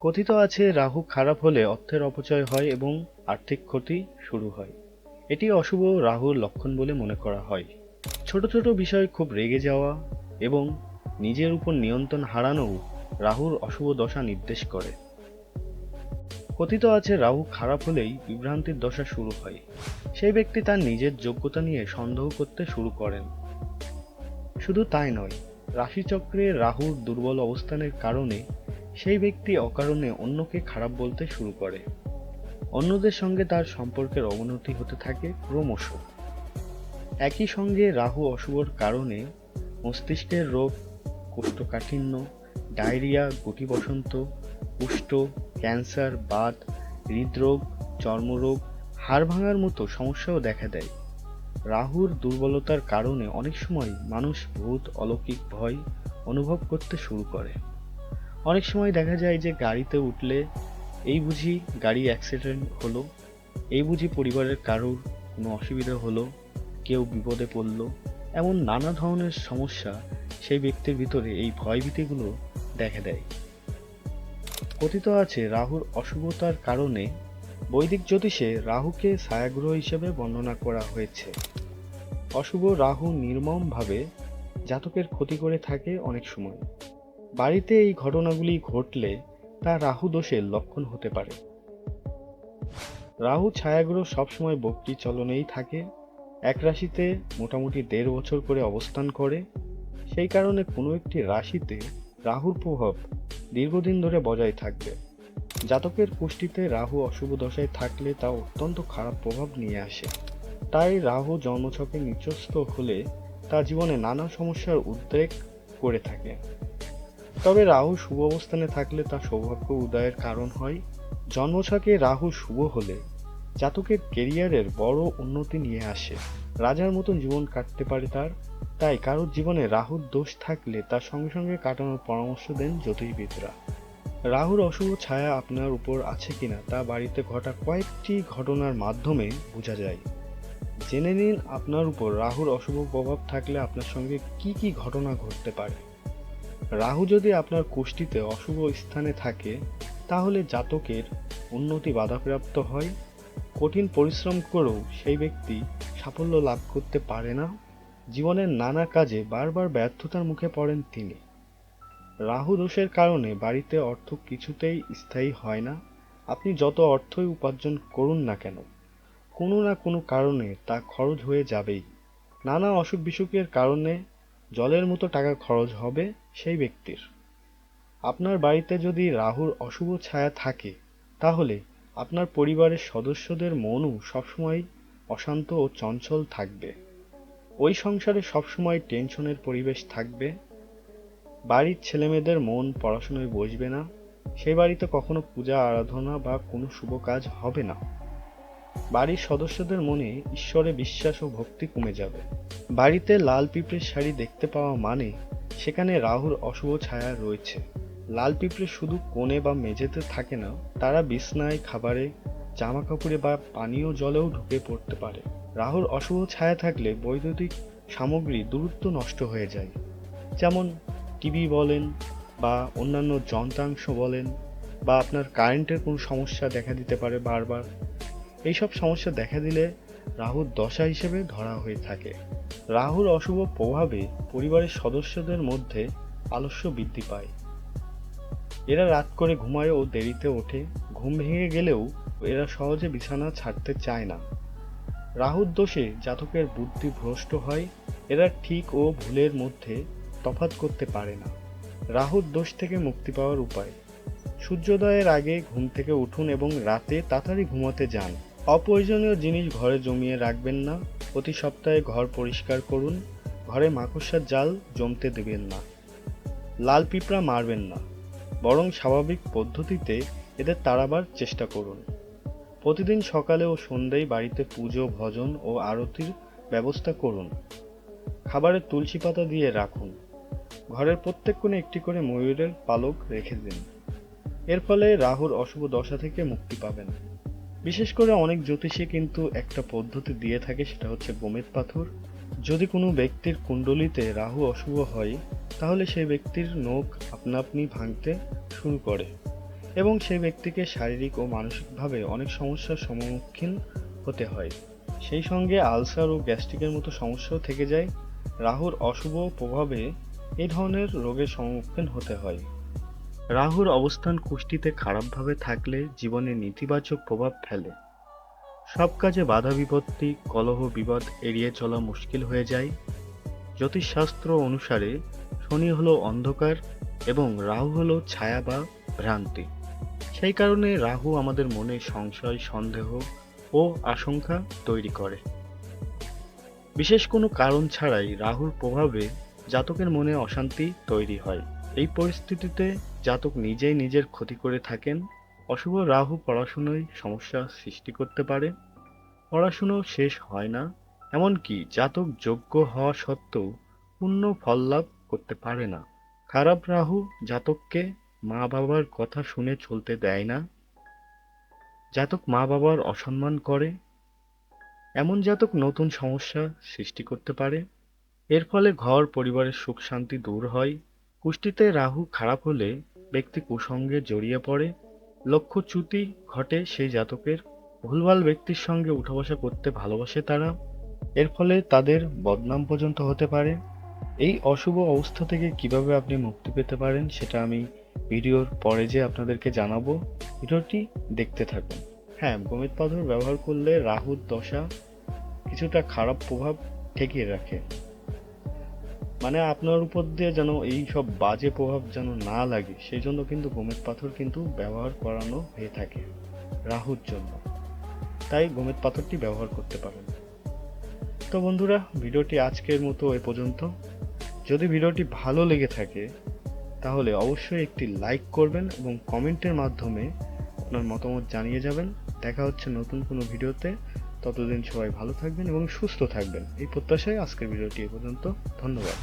কথিত আছে, রাহু খারাপ হলে অর্থের অপচয় হয় এবং আর্থিক ক্ষতি শুরু হয়। এটি অশুভ রাহুর লক্ষণ বলে মনে করা হয়। ছোট ছোট বিষয় খুব রেগে যাওয়া এবং নিজের উপর নিয়ন্ত্রণ হারানোও রাহুর অশুভ দশা নির্দেশ করে। কথিত আছে, রাহু খারাপ হলেই বিভ্রান্তির দশা শুরু হয়। সেই ব্যক্তি তার নিজের যোগ্যতা নিয়ে সন্দেহ করতে শুরু করেন। শুধু তাই নয়, রাশিচক্রে রাহুর দুর্বল অবস্থানের কারণে সেই ব্যক্তি অকারণে অন্যকে খারাপ বলতে শুরু করে। অন্যদের সঙ্গে তার সম্পর্কের অবনতি হতে থাকে ক্রমশ। একই সঙ্গে রাহু অশুভর কারণে মস্তিষ্কের রোগ, কোষ্ঠকাঠিন্য, ডায়রিয়া গুটি বসন্ত কুষ্ঠ, ক্যান্সার, বাত, হৃদরোগ, চর্মরোগ, হাড় ভাঙার মতো সমস্যাও দেখা দেয়। রাহুর দুর্বলতার কারণে অনেক সময় মানুষ ভূত অলৌকিক ভয় অনুভব করতে শুরু করে। অনেক সময় দেখা যায় যে গাড়িতে উঠলে এই বুঝি গাড়ি অ্যাক্সিডেন্ট হলো, এই বুঝি পরিবারের কারোর কোনো অসুবিধা হলো, কেউ বিপদে পড়ল, এমন নানা ধরনের সমস্যা সেই ব্যক্তির ভিতরে এই ভয়ভীতিগুলো দেখা দেয়। কথিত আছে, রাহুর অশুভতার কারণে বৈদিক জ্যোতিষে রাহুকে ছায়াগ্রহ হিসেবে বর্ণনা করা হয়েছে। অশুভ রাহু নির্মমভাবে জাতকের ক্ষতি করে থাকে অনেক সময়। বাড়িতে এই ঘটনাগুলি ঘটলে তা রাহু দোষের লক্ষণ হতে পারে। রাহু ছায়াগ্রহ সবসময় বক্রি চলনেই থাকে, এক রাশিতে মোটামুটি দেড় বছর করে অবস্থান করে, সেই কারণে কোনো একটি রাশিতে রাহুর প্রভাব দীর্ঘদিন ধরে বজায় থাকবে। জাতকের পুষ্টিতে রাহু অশুভ দশায় থাকলে তা অত্যন্ত খারাপ প্রভাব নিয়ে আসে। তাই রাহু জন্মছকে নিচস্থ হলে তা জীবনে নানা সমস্যার উদ্রেক করে থাকে। তবে রাহু শুভ অবস্থানে থাকলে তা সৌভাগ্য উদয়ের কারণ হয়। জন্মছকে রাহু শুভ হলে জাতকের কেরিয়ারের বড় উন্নতি নিয়ে আসে। রাজার মতন জীবন কাটতে পারে তার, তাই কারোর জীবনে রাহুর দোষ থাকলে তার সঙ্গে সঙ্গে কাটানোর পরামর্শ দেন জ্যোতিষবিদরা রাহুর অশুভ ছায়া আপনার উপর আছে কিনা তা বাড়িতে ঘটা কয়েকটি ঘটনার মাধ্যমে বোঝা যায়। জেনে নিন আপনার উপর রাহুর অশুভ প্রভাব থাকলে আপনার সঙ্গে কি কি ঘটনা ঘটতে পারে। রাহু যদি আপনার কুষ্টিতে অশুভ স্থানে থাকে, তাহলে জাতকের উন্নতি বাধাপ্রাপ্ত হয়। কঠিন পরিশ্রম করেও সেই ব্যক্তি সাফল্য লাভ করতে পারে না। জীবনের নানা কাজে বারবার ব্যর্থতার মুখে পড়েন তিনি। রাহু দোষের কারণে বাড়িতে অর্থ কিছুতেই স্থায়ী হয় না। আপনি যত অর্থই উপার্জন করুন না কেন, কোনো না কোনো কারণে তা খরচ হয়ে যাবেই। নানা অসুখ বিসুখের কারণে জলের মতো টাকা খরচ হবে সেই ব্যক্তির। আপনার বাড়িতে যদি রাহুর অশুভ ছায়া থাকে, তাহলে আপনার পরিবারের সদস্যদের মনও সবসময় অশান্ত ও চঞ্চল থাকবে। ওই সংসারে সবসময় টেনশনের পরিবেশ থাকবে। বাড়ির ছেলেমেয়েদের মন পড়াশোনায় বসবে না। সেই বাড়িতে কখনো পূজা, আরাধনা বা কোনো শুভ কাজ হবে না। বাড়ির সদস্যদের মনে ঈশ্বরে বিশ্বাস ও ভক্তি কমে যাবে। বাড়িতে লাল পিঁপড়ের শাড়ি দেখতে পাওয়া মানে সেখানে রাহুর অশুভ ছায়া রয়েছে। লাল পিঁপড়ে শুধু কোণে বা মেঝেতে থাকে না, তারা বিছনায়, খাবারে জামা কাপড়ে বা পানীয় জলেও ঢুকে পড়তে পারে। রাহুর অশুভ ছায়া থাকলে বৈদ্যুতিক সামগ্রী দূরত্ব নষ্ট হয়ে যায়। যেমন টিভি বলেন বা অন্যান্য যন্ত্রাংশ বলেন বা আপনার কারেন্টের কোনো সমস্যা দেখা দিতে পারে বারবার। এইসব সমস্যা দেখা দিলে রাহুর দশা হিসেবে ধরা হয়ে থাকে। রাহুর অশুভ প্রভাবে পরিবারের সদস্যদের মধ্যে আলস্য বৃদ্ধি পায়। এরা রাত করে ঘুমায় ও দেরিতে ওঠে। ঘুম ভেঙে গেলেও এরা সহজে বিছানা ছাড়তে চায় না। রাহুর দোষে জাতকের বুদ্ধি ভ্রষ্ট হয়। এরা ঠিক ও ভুলের মধ্যে তফাৎ করতে পারে না। রাহুর দোষ থেকে মুক্তি পাওয়ার উপায়। সূর্যোদয়ের আগে ঘুম থেকে উঠুন এবং রাতে তাড়াতাড়ি ঘুমাতে যান। অপ্রয়োজনীয় জিনিস ঘরে জমিয়ে রাখবেন না। প্রতি সপ্তাহে ঘর পরিষ্কার করুন। ঘরে মাকড়সার জাল জমতে দেবেন না। লাল পিঁপড়া মারবেন না। বরং স্বাভাবিক পদ্ধতিতে এদের তাড়াবার চেষ্টা করুন। প্রতিদিন সকালে ও সন্ধ্যায় বাড়িতে পুজো, ভজন ও আরতির ব্যবস্থা করুন। খাবারে তুলসী পাতা দিয়ে রাখুন। ঘরের প্রত্যেক কোণে একটি করে ময়ূরের পালক রেখে দিন। এর ফলে রাহুর অশুভ দশা থেকে মুক্তি পাবেন। বিশেষ করে অনেক জ্যোতিষী কিন্তু একটা পদ্ধতি দিয়ে থাকে, সেটা হচ্ছে গোমেদ পাথর। যদি কোনো ব্যক্তির কুণ্ডলিতে রাহু অশুভ হয়, তাহলে সেই ব্যক্তির নখ আপনা আপনি ভাঙতে শুরু করে এবং সেই ব্যক্তিকে শারীরিক ও মানসিকভাবে অনেক সমস্যার সম্মুখীন হতে হয়। সেই সঙ্গে আলসার ও গ্যাস্ট্রিকের মতো সমস্যাও থেকে যায়। রাহুর অশুভ প্রভাবে এই ধরনের রোগের সম্মুখীন হতে হয়। রাহুর অবস্থান কুষ্টিতে খারাপভাবে থাকলে জীবনে নেতিবাচক প্রভাব ফেলে। সব কাজে বাধা বিপত্তি, কলহ বিবাদ এড়িয়ে চলা মুশকিল হয়ে যায়। জ্যোতিষশাস্ত্র অনুসারে শনি হলো অন্ধকার এবং রাহু হলো ছায়া বা ভ্রান্তি। সেই কারণে রাহু আমাদের মনে সংশয়, সন্দেহ ও আশঙ্কা তৈরি করে। বিশেষ কোনো কারণ ছাড়াই রাহুর প্রভাবে জাতকের মনে অশান্তি তৈরি হয়। এই পরিস্থিতিতে জাতক নিজেই নিজের ক্ষতি করে থাকেন, অশুভ রাহু পড়াশুনোয় সমস্যা সৃষ্টি করতে পারে, পড়াশুনো শেষ হয় না, এমনকি জাতক যোগ্য হওয়া সত্ত্বেও পূর্ণ ফল লাভ করতে পারে না। খারাপ রাহু জাতককে মা বাবার কথা শুনে চলতে দেয় না। জাতক মা বাবার অসম্মান করে, এমন জাতক নতুন সমস্যা সৃষ্টি করতে পারে। এর ফলে ঘর পরিবারের সুখ শান্তি দূর হয় কুষ্টিতে রাহু খারাপ হলে ব্যক্তি কুসঙ্গে জড়িয়ে পড়ে লক্ষ্যচ্যুতি ঘটে সেই জাতকের, ভুলভাল ব্যক্তির সঙ্গে উঠা বসা করতে ভালোবাসে তারা, এর ফলে তাদের বদনাম পর্যন্ত হতে পারে। এই অশুভ অবস্থা থেকে কীভাবে আপনি মুক্তি পেতে পারেন সেটা আমি ভিডিওর পরে যে আপনাদেরকে জানাব, ভিডিওটি দেখতে থাকুন। হ্যাঁ গোমিত পাথর ব্যবহার করলে রাহুর দশা কিছুটা খারাপ প্রভাব ঠেকিয়ে রাখে। মানে আপনার উপর দিয়ে যেন এই সব বাজে প্রভাব যেন না লাগে, সেই জন্য কিন্তু গোমেদ পাথর কিন্তু ব্যবহার করানো হয়ে থাকে রাহুর জন্য। তাই গোমেদ পাথরটি ব্যবহার করতে পারেন। তো বন্ধুরা, ভিডিওটি আজকের মতো এ পর্যন্ত। যদি ভিডিওটি ভালো লেগে থাকে, তাহলে অবশ্যই একটি লাইক করবেন এবং কমেন্টের মাধ্যমে আপনার মতামত জানিয়ে যাবেন। দেখা হচ্ছে নতুন কোনো ভিডিওতে। ততদিন সবাই ভালো থাকবেন এবং সুস্থ থাকবেন। এই প্রত্যাশায় আজকের ভিডিওটি এ পর্যন্ত। ধন্যবাদ।